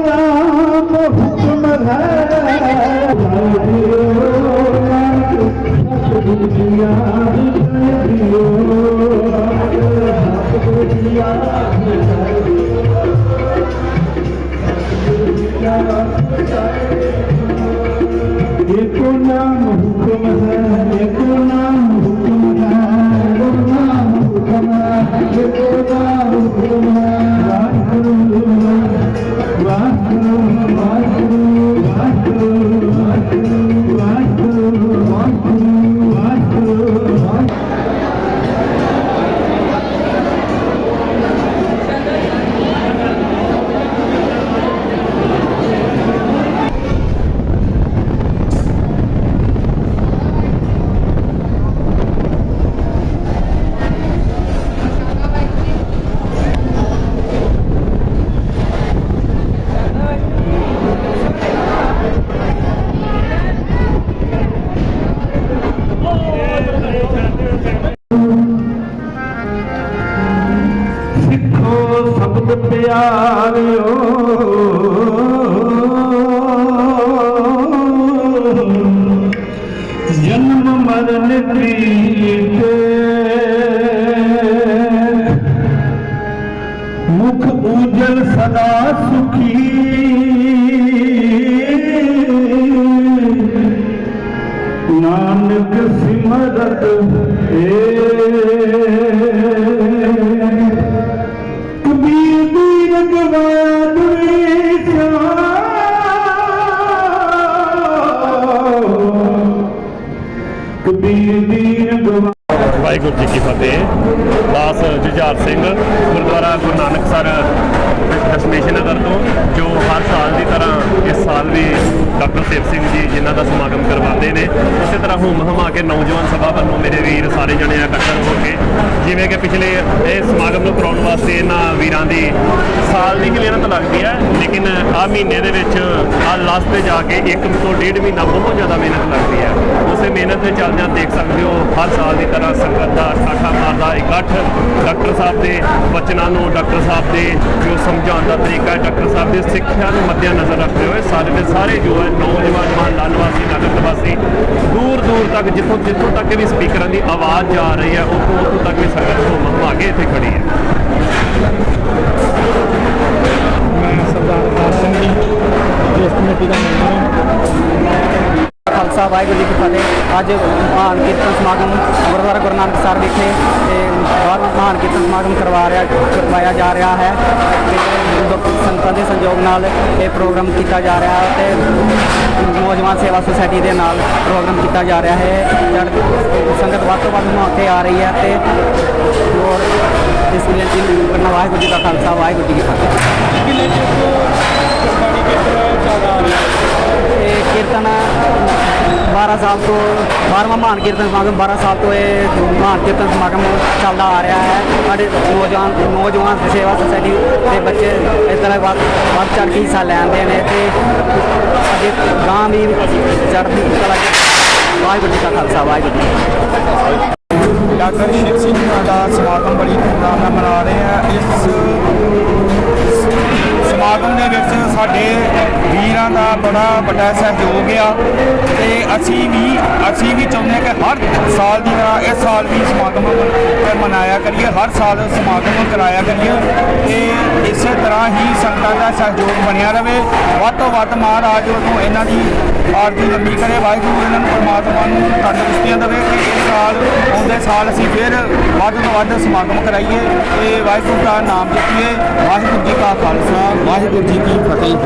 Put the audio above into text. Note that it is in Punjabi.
ਨਾਮ ਹੁਕਮ ਹੈ ਲਾਇਓ ਨਾਮ ਸਤਿਗੁਰੂ ਜੀਆ ਲਾਇਓ ਸਤਿਗੁਰੂ ਜੀਆ ਲਾਇਓ ਇਹ ਕੋ ਨਾਮ ਹੁਕਮ ਹੈ ਪਿਆਰਿਓ। ਜਨਮ ਮਰਨ ਪ੍ਰੀਤੇ। ਮੁਖ ਉਜਲ ਸਦਾ ਸੁਖੀ। ਨਾਨਕ ਸਿਮਰਤ ਏ। ਵਾਹਿਗੁਰੂ ਜੀ ਕੀ ਫਤਿਹ। ਦਾਸ ਜੁਝਾਰ ਸਿੰਘ, ਗੁਰਦੁਆਰਾ ਗੁਰੂ ਨਾਨਕਸਰ ਦਸ਼ਮੇਸ਼ ਨਗਰ ਤੋਂ, ਜੋ ਹਰ ਸਾਲ ਦੀ ਤਰ੍ਹਾਂ ਇਸ ਸਾਲ ਵੀ ਡਾਕਟਰ ਸੇਵ ਸਿੰਘ ਜੀ, ਜਿਨ੍ਹਾਂ ਦਾ ਸਮਾਗਮ ਕਰਵਾਉਂਦੇ ਨੇ। ਉਸੇ ਤਰ੍ਹਾਂ ਹੁਮ ਹਮਾ ਕੇ ਨੌਜਵਾਨ ਸਭਾ ਵੱਲੋਂ ਮੇਰੇ ਵੀਰ ਸਾਰੇ ਜਣੇ ਇਕੱਠੇ ਹੋ ਕੇ, ਜਿਵੇਂ ਕਿ ਪਿਛਲੇ ਇਹ ਸਮਾਗਮ ਨੂੰ ਕਰਾਉਣ ਵਾਸਤੇ ਇਹਨਾਂ ਵੀਰਾਂ ਦੀ ਸਾਲ ਦੀ ਮਿਹਨਤ ਲੱਗਦੀ ਹੈ, ਲੇਕਿਨ ਆ ਮਹੀਨੇ ਦੇ ਵਿੱਚ ਆ ਲਾਸਟ ਤੇ ਜਾ ਕੇ ਇੱਕ ਤੋਂ ਡੇਢ ਮਹੀਨਾ ਬਹੁਤ ਜ਼ਿਆਦਾ ਮਿਹਨਤ ਲੱਗਦੀ ਹੈ। ਉਸੇ ਮਿਹਨਤ ਦੇ ਚੱਲਦਿਆਂ ਦੇਖ ਸਕਦੇ ਹੋ, ਹਰ ਸਾਲ ਦੀ ਤਰ੍ਹਾਂ ਸੰਗਤ ਦਾ ਠਾਠਾ ਮਾਰਦਾ, ਇਕੱਠ ਡਾਕਟਰ ਸਾਹਿਬ ਦੇ ਬਚਨਾਂ ਨੂੰ, ਡਾਕਟਰ ਸਾਹਿਬ ਦੇ ਸਮਝਾਉਣ ਦਾ ਤਰੀਕਾ ਹੈ। ਡਾਕਟਰ ਸਾਹਿਬ ਦੀ ਸਿੱਖਿਆ ਨੂੰ ਮੱਦੇ ਨਜ਼ਰ ਰੱਖਦੇ ਹੋਏ ਸਾਰੇ ਦੇ ਸਾਰੇ ਜੋ ਹੈ ਨੌਜਵਾਨ ਮਹੱਲਾ ਨਿਵਾਸੀ ਨਗਰ ਨਿਵਾਸੀ ਦੂਰ ਦੂਰ ਤੱਕ ਜਿੱਥੋਂ ਜਿੱਥੋਂ ਤੱਕ ਵੀ ਸਪੀਕਰਾਂ ਦੀ ਆਵਾਜ਼ ਜਾ ਰਹੀ ਹੈ ਉੱਥੋਂ ਉੱਥੋਂ ਤੱਕ ਵੀ ਸੰਗਤ ਮੰਗਵਾ ਕੇ ਇੱਥੇ ਖੜੀ ਹੈ। ਮੈਂ ਸਰਦਾਰ ਦਾਸ ਸਿੰਘ ਜੀ ਇਸ ਕਮੇਟੀ ਦਾ ਮੈਂਬਰ ਹਾਂ। ਖਾਲਸਾ ਵਾਹਿਗੁਰੂ ਜੀ ਕੀ ਫਤਿਹ। ਅੱਜ ਮਹਾਨ ਕੀਰਤਨ ਸਮਾਗਮ ਗੁਰਦੁਆਰਾ ਗੁਰੂ ਨਾਨਕ ਸਾਹਿਬ ਵਿਖੇ ਤੇ ਬਾਰਵਾਂ ਮਹਾਨ ਕੀਰਤਨ ਸਮਾਗਮ ਕਰਵਾ ਰਿਹਾ ਕਰਵਾਇਆ ਜਾ ਰਿਹਾ ਹੈ। ਸੰਗਤਾਂ ਦੇ ਸਹਿਯੋਗ ਨਾਲ ਇਹ ਪ੍ਰੋਗਰਾਮ ਕੀਤਾ ਜਾ ਰਿਹਾ ਹੈ ਤੇ ਨੌਜਵਾਨ ਸੇਵਾ ਸੁਸਾਇਟੀ ਦੇ ਨਾਲ ਪ੍ਰੋਗਰਾਮ ਕੀਤਾ ਜਾ ਰਿਹਾ ਹੈ। ਸੰਗਤ ਵੱਧ ਤੋਂ ਵੱਧ ਮੌਕੇ ਆ ਰਹੀ ਹੈ ਤੇ ਹੋਰ ਇਸ ਲਈ ਜੀ ਕਰਨਾ ਵਾਹਿਗੁਰੂ ਜੀ ਦਾ ਖਾਲਸਾ, ਵਾਹਿਗੁਰੂ ਜੀ ਕੀ ਫਤਿਹ। 12 ਸਾਲ ਤੋਂ 12ਵਾਂ ਮਹਾਨ ਕੀਰਤਨ ਸਮਾਗਮ 12 ਸਾਲ ਤੋਂ ਇਹ ਮਹਾਨ ਕੀਰਤਨ ਸਮਾਗਮ ਚੱਲਦਾ ਆ ਰਿਹਾ ਹੈ। ਸਾਡੇ ਨੌਜਵਾਨ ਨੌਜਵਾਨ ਸੇਵਾ ਸੁਸਾਇਟੀ ਦੇ ਬੱਚੇ ਇਸ ਤਰ੍ਹਾਂ ਵੱਧ ਵੱਧ ਚੜ੍ਹ ਕੇ ਹਿੱਸਾ ਲੈਂਦੇ ਨੇ ਤੇ ਅੱਗੇ ਗਾਂ ਵੀ ਚੜ੍ਹਦੀ ਕਲਾ ਵਾਹਿਗੁਰੂ ਜੀ ਕਾ ਖਾਲਸਾ, ਵਾਹਿਗੁਰੂ ਜੀ ਡਾਕਟਰ ਸ਼ਿਵ ਸਿੰਘ ਦਾ ਸਮਾਗਮ ਬੜੀ ਧੂਮਧਾਮ ਨਾਲ ਮਨਾ ਰਹੇ ਆ। ਇਸ ਸਮਾਗਮ ਦੇ ਵਿੱਚ ਸਾਡੇ ਵੀ ਬੜਾ ਵੱਡਾ ਸਹਿਯੋਗ ਆ ਤੇ ਅਸੀਂ ਵੀ ਅਸੀਂ ਵੀ ਚਾਹੁੰਦੇ ਹਾਂ ਕਿ ਹਰ ਸਾਲ ਦੀ ਤਰ੍ਹਾਂ ਇਸ ਸਾਲ ਵੀ ਸਮਾਗਮ ਮਨਾਇਆ ਕਰੀਏ, ਹਰ ਸਾਲ ਸਮਾਗਮ ਕਰਾਇਆ ਕਰੀਏ ਤੇ ਇਸੇ ਤਰ੍ਹਾਂ ਹੀ ਸੰਗਤਾਂ ਦਾ ਸਹਿਯੋਗ ਬਣਿਆ ਰਹੇ ਵੱਧ ਤੋਂ ਵੱਧ ਮਹਾਰਾਜ ਵੱਲੋਂ ਇਹਨਾਂ ਦੀ ਆਰਤੀ ਲੰਬੀ ਕਰੇ, ਵਾਹਿਗੁਰੂ ਇਹਨਾਂ ਨੂੰ ਪਰਮਾਤਮਾ ਨੂੰ ਤੰਦਰੁਸਤੀਆਂ ਦੇਵੇ ਕਿ ਇਸ ਸਾਲ, ਆਉਂਦੇ ਸਾਲ ਅਸੀਂ ਫਿਰ ਵੱਧ ਤੋਂ ਵੱਧ ਸਮਾਗਮ ਕਰਾਈਏ ਤੇ ਵਾਹਿਗੁਰੂ ਦਾ ਨਾਮ ਜਪੀਏ। ਵਾਹਿਗੁਰੂ ਜੀ ਕਾ ਖਾਲਸਾ, ਵਾਹਿਗੁਰੂ ਜੀ ਕੀ ਫਤਿਹ।